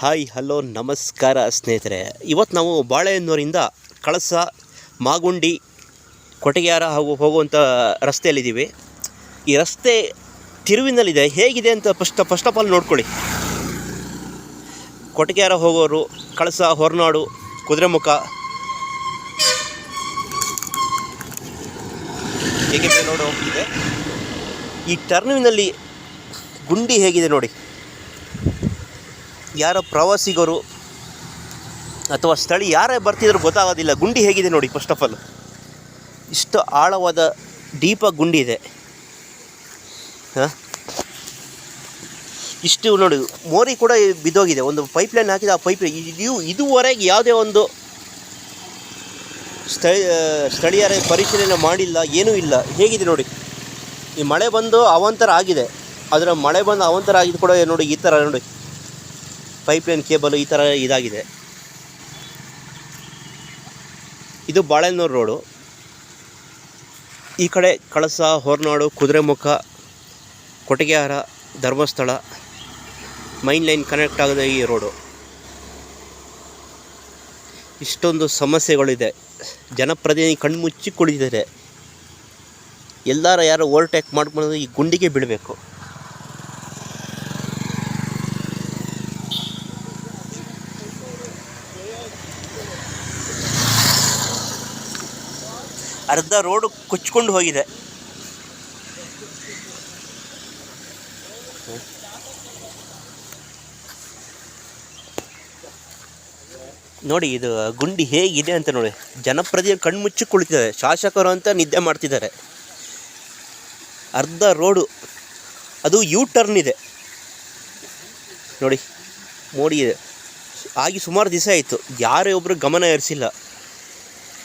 Hi, hello, ನಮಸ್ಕಾರ ಸ್ನೇಹಿತರೆ. ಇವತ್ತು ನಾವು ಬಾಳೆಹೊನ್ನೂರಿಂದ ಕಳಸ, ಮಾಗುಂಡಿ, ಕೊಟಗ್ಯಾರ ಹಾಗೂ ಹೋಗುವಂಥ ರಸ್ತೆಯಲ್ಲಿದ್ದೀವಿ. ಈ ರಸ್ತೆ ತಿರುವಿನಲ್ಲಿದೆ. ಹೇಗಿದೆ ಅಂತ ಫಸ್ಟ್ ಫಸ್ಟ್ ಆಫ್ ಆಲ್ ನೋಡ್ಕೊಳ್ಳಿ. ಕೊಟಗ್ಯಾರ ಹೋಗೋರು, ಕಳಸ, ಹೊರನಾಡು, ಕುದುರೆಮುಖ. ಹೇಗೆ ನೋಡೋ ಹೋಗ್ತಿದೆ ಈ ಟರ್ನಿನಲ್ಲಿ ಗುಂಡಿ ಹೇಗಿದೆ ನೋಡಿ. ಯಾರೋ ಪ್ರವಾಸಿಗರು ಅಥವಾ ಸ್ಥಳೀಯ ಯಾರೇ ಬರ್ತಿದ್ರು ಗೊತ್ತಾಗೋದಿಲ್ಲ. ಗುಂಡಿ ಹೇಗಿದೆ ನೋಡಿ ಫಸ್ಟ್ ಆಫ್ ಆಲ್ ಇಷ್ಟು ಆಳವಾದ, ಡೀಪ ಗುಂಡಿ ಇದೆ. ಹಾಂ? ಇಷ್ಟು ನೋಡಿ, ಮೋರಿ ಕೂಡ ಬಿದ್ದೋಗಿದೆ. ಒಂದು ಪೈಪ್ ಲೈನ್ ಹಾಕಿದ ಆ ಪೈಪ್ ಇದು ಇದುವರೆಗೆ ಯಾವುದೇ ಒಂದು ಸ್ಥಳ ಸ್ಥಳೀಯರ ಪರಿಶೀಲನೆ ಮಾಡಿಲ್ಲ, ಏನೂ ಇಲ್ಲ. ಹೇಗಿದೆ ನೋಡಿ, ಈ ಮಳೆ ಬಂದು ಅವಂತರ ಆಗಿದೆ. ಅದರ ಮಳೆ ಬಂದು ಅವಂತರ ಆಗಿದ್ದು ಕೂಡ ನೋಡಿ, ಈ ಥರ ನೋಡಿ. ಪೈಪ್ಲೈನ್ ಕೇಬಲ್ ಈ ಥರ ಇದಾಗಿದೆ. ಇದು ಬಾಳೆನೂರು ರೋಡು. ಈ ಕಡೆ Kalasa, Horanadu, Kudremukh Kottigehara Dharmasthala, main line connect ಆಗದ ಈ ರೋಡು. ಇಷ್ಟೊಂದು ಸಮಸ್ಯೆಗಳಿದೆ. ಜನಪ್ರತಿನಿಧಿ ಕಣ್ಮುಚ್ಚಿ ಕುಳಿತಿದ್ದಾರೆ. ಎಲ್ಲಾರ ಯಾರು ಓವರ್ಟೇಕ್ ಮಾಡ್ಕೊಂಡು ಈ ಗುಂಡಿಗೆ ಬೀಳಬೇಕು. ಅರ್ಧ ರೋಡು ಕೊಚ್ಕೊಂಡು ಹೋಗಿದೆ. ನೋಡಿ, ಇದು ಗುಂಡಿ ಹೇಗಿದೆ ಅಂತ ನೋಡಿ. ಜನಪ್ರದಿಯ ಕಣ್ಮುಚ್ಚಿ ಕುಳಿತಿದ್ದಾರೆ ಶಾಸಕರು ಅಂತ ನಿದ್ದೆ ಮಾಡ್ತಿದ್ದಾರೆ. ಅರ್ಧ ರೋಡು ಅದು ಯೂ ಟರ್ನ್ ಇದೆ. ನೋಡಿ, ಮೋಡಿ ಇದೆ. ಆಗಿ ಸುಮಾರು ದಿವಸ ಆಯಿತು. ಯಾರೇ ಒಬ್ಬರು ಗಮನ ಹರಿಸಿಲ್ಲ.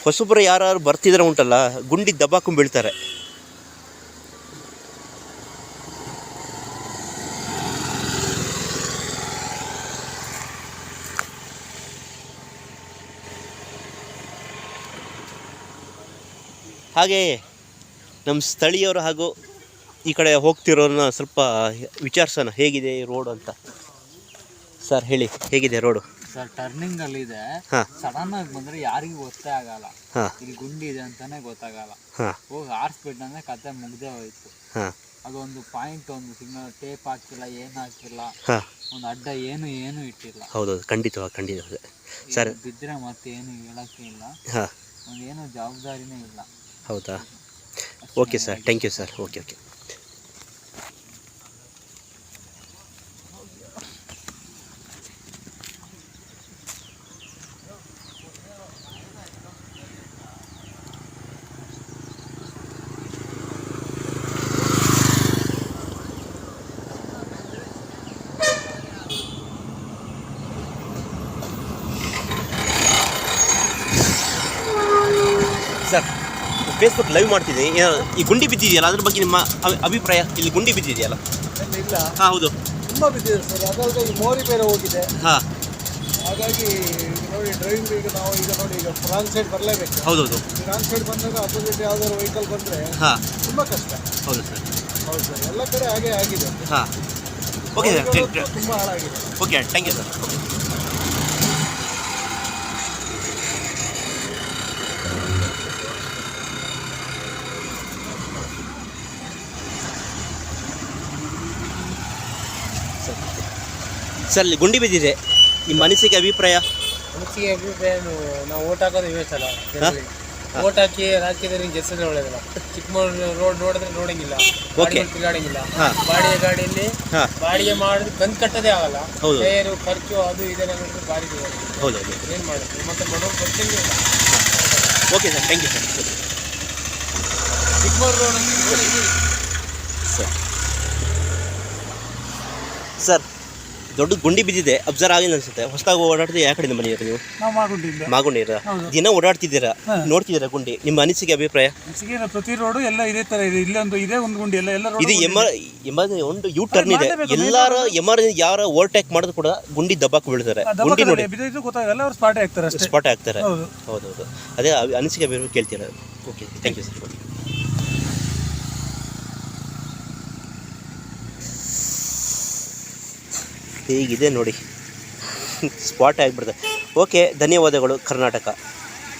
ಹೊಸಬ್ರು ಯಾರು ಬರ್ತಿದ್ರೆ ಉಂಟಲ್ಲ, ಗುಂಡಿ ದಬ್ಬಾಕೊಂಡು ಬೀಳ್ತಾರೆ. ಹಾಗೆ ನಮ್ಮ ಸ್ಥಳೀಯರು ಹಾಗೂ ಈ ಕಡೆ ಹೋಗ್ತಿರೋರನ್ನ ಸ್ವಲ್ಪ ವಿಚಾರಿಸೋಣ, ಹೇಗಿದೆ ಈ ರೋಡ್ ಅಂತ? ಸರ್ ಹೇಳಿ, ಹೇಗಿದೆ ರೋಡು? ಸರ್ ಟರ್ನಿಂಗ್ ಅಲ್ಲಿ ಇದೆ. ಸಡನ್ ಆಗಿ ಬಂದ್ರೆ ಯಾರಿಗೂ ಗೊತ್ತೇ ಆಗಲ್ಲ. ಇಲ್ಲಿ ಗುಂಡಿ ಇದೆ ಅಂತಾನೆ ಗೊತ್ತಾಗಲ್ಲ. ಹೋಗಿ ಹೋಗಿ ಆರಿಸ್ಬಿಟ್ಟಂದ್ರೆ ಕತೆ ಮುಗ್ದೇ ಹೋಯ್ತು. ಅದೊಂದು ಪಾಯಿಂಟ್ ಒಂದು ಸಿಗ್ನಲ್ ಟೇಪ್ ಹಾಕಿಲ್ಲ ಏನು ಹಾಕಿಲ್ಲ ಒಂದು ಅಡ್ಡ ಏನು ಏನು ಇಟ್ಟಿಲ್ಲ. ಹೌದೌದು ಖಂಡಿತವಾಗಿ ಖಂಡಿತ. ಸರ್. ಬಿದ್ದರೆ ಬಿದ್ರೆ ಮತ್ತೆ ಏನು ಹೇಳಕ್ಕೆ ಇಲ್ಲ. ಒಂದೇನು ಒಂದು ಏನು ಜವಾಬ್ದಾರಿನೇ ಇಲ್ಲ. ಹೌದಾ? Okay sir thank you sir okay okay sir Facebook live ಮಾಡ್ತಿದ್ದೀನಿ. ಈ ಗುಂಡಿ ಬಿದ್ದಿದೆಯಲ್ಲ ಅದ್ರ ಬಗ್ಗೆ ನಿಮ್ಮ ಅಭಿ- ಅಭಿಪ್ರಾಯ? ಇಲ್ಲಿ ಗುಂಡಿ ಬಿದ್ದಿದೆಯಲ್ಲ? ಇಲ್ಲ ಹಾಂ ಹೌದು. ತುಂಬ ಬಿದ್ದಿದೆ ಸರ್. ಅದಲ್ಲದೆ ಈ ಮೋರಿ ಬೇರೆ ಹೋಗಿದೆ. ಹಾಂ. ಹಾಗಾಗಿ ನೋಡಿ ಡ್ರೈವಿಂಗ್ ಈಗ ನಾವು ಈಗ ನೋಡಿ ಈಗ ರಾಂಗ್ ಸೈಡ್ ಬರಲೇಬೇಕು. ಹೌದೌದು. ರಾಂಗ್ ಸೈಡ್ ಬಂದಾಗ ಅಪೋಸಿಟ್ ಯಾವ್ದಾದ್ರು ವೆಹಿಕಲ್ ಬಂದರೆ ಹಾಂ. ತುಂಬ ಕಷ್ಟ. ಹೌದು ಸರ್. ಹೌದು ಸರ್. ಎಲ್ಲ ಕಡೆ ಹಾಗೆ ಆಗಿದೆ. ಹಾಂ. ಓಕೆ ಸರ್ ತುಂಬ ಹಾಳಾಗಿದೆ. Okay thank you sir sir. ಇಲ್ಲಿ ಗುಂಡಿ ಬಿದ್ದಿದೆ. ನಿಮ್ಮ ಮನಸ್ಸಿಗೆ ಅಭಿಪ್ರಾಯ? ಮನಸ್ಸಿಗೆ ಅಭಿಪ್ರಾಯ ನಾವು ಓಟ್ ಹಾಕೋದು ಇವೇ ಸಲ. ಓಟ್ ಹಾಕಿ ರಾಜಕೀಯದಲ್ಲಿ ಗೆಲ್ಸಿದ್ರೆ ಒಳ್ಳೇದಲ್ಲ. ಚಿಕ್ಕಮಗಳೂರು ರೋಡ್ ನೋಡಿದ್ರೆ ನೋಡಂಗಿಲ್ಲ. ಓಕೆ ತಿರುಗಾಡಂಗಿಲ್ಲ. ಬಾಡಿಗೆ ಗಾಡಿಯಲ್ಲಿ ಬಾಡಿಗೆ ಮಾಡಿದ್ರೆ ಕಂತು ಕಟ್ಟೋದೇ ಆಗಲ್ಲ. ಟೈರು ಖರ್ಚು ಅದು ಇದೆಲ್ಲ ನೋಡಿದ್ರೆ ಬಾಡಿ ಹೌದು ಏನು ಮಾಡುತ್ತೆ ಮತ್ತೆ ಬಡವ್ರು ಬರ್ತೀನಿ okay sir thank you sir Chikkamagaluru road ಅಂತ ಸರ್ ಸರ್ ದೊಡ್ಡ ಗುಂಡಿ ಬಿದ್ದಿದೆ ಅಬ್ಸರ್ವ್ ಆಗಿದೆ ಅನ್ಸುತ್ತೆ. ಹೊಸದಾಗಿ ಓಡಾಡ್ತಿದ್ದೀರಾ? ಯಾವ ಕಡೆಯಿಂದ ಬಂದಿದ್ದೀರಾ ನೀವು? ಮಾಗುಂಡಿರ ದಿನ ಓಡಾಡ್ತಿದ್ದೀರಾ? ನೋಡ್ತಿದ್ದೀರಾ ಗುಂಡಿ? ನಿಮ್ಮ ಅನಿಸಿಕೆ ಅಭಿಪ್ರಾಯ? ಪ್ರತಿ ರೋಡು ಎಲ್ಲ ಇದೇ ತರ ಇದೆ. ಇಲ್ಲೊಂದು ಇದೇ ಒಂದು ಗುಂಡಿ ಎಲ್ಲ ಎಲ್ಲ ಇದು ಎಮರ್ ಎಮರ್ ಒಂದು ಯೂ ಟರ್ನ್ ಇದೆ. ಎಲ್ಲಾರ ಎಮರ್ಜೆನ್ಸಿ ಯಾರ ಓವರ್ಟೇಕ್ ಮಾಡಿದ್ರು ಕೂಡ ಗುಂಡಿ ದಬ್ಬಾಕ್ ಬೀಳ್ತಾರೆ. ಗುಂಡಿ ನೋಡಿ. ಇದು ಗೊತ್ತಾಗಲ್ಲ ಅವ್ರು ಸ್ಪಾಟೇ ಆಗ್ತಾರೆ ಸ್ಪಾಟ್ ಆಗ್ತಾರೆ ಹೌದು. ಹೌದು ಅದೇ ಅನಿಸಿಕೆ ಅಭಿಪ್ರಾಯ ಕೇಳ್ತೀರಾ? ಓಕೆ ಥ್ಯಾಂಕ್ ಯು ಸರ್ ಹೇಗಿದೆ ನೋಡಿ. ಸ್ಪಾಟ್ ಆಗಿಬಿಡ್ತದೆ ಓಕೆ ಧನ್ಯವಾದಗಳು ಕರ್ನಾಟಕ.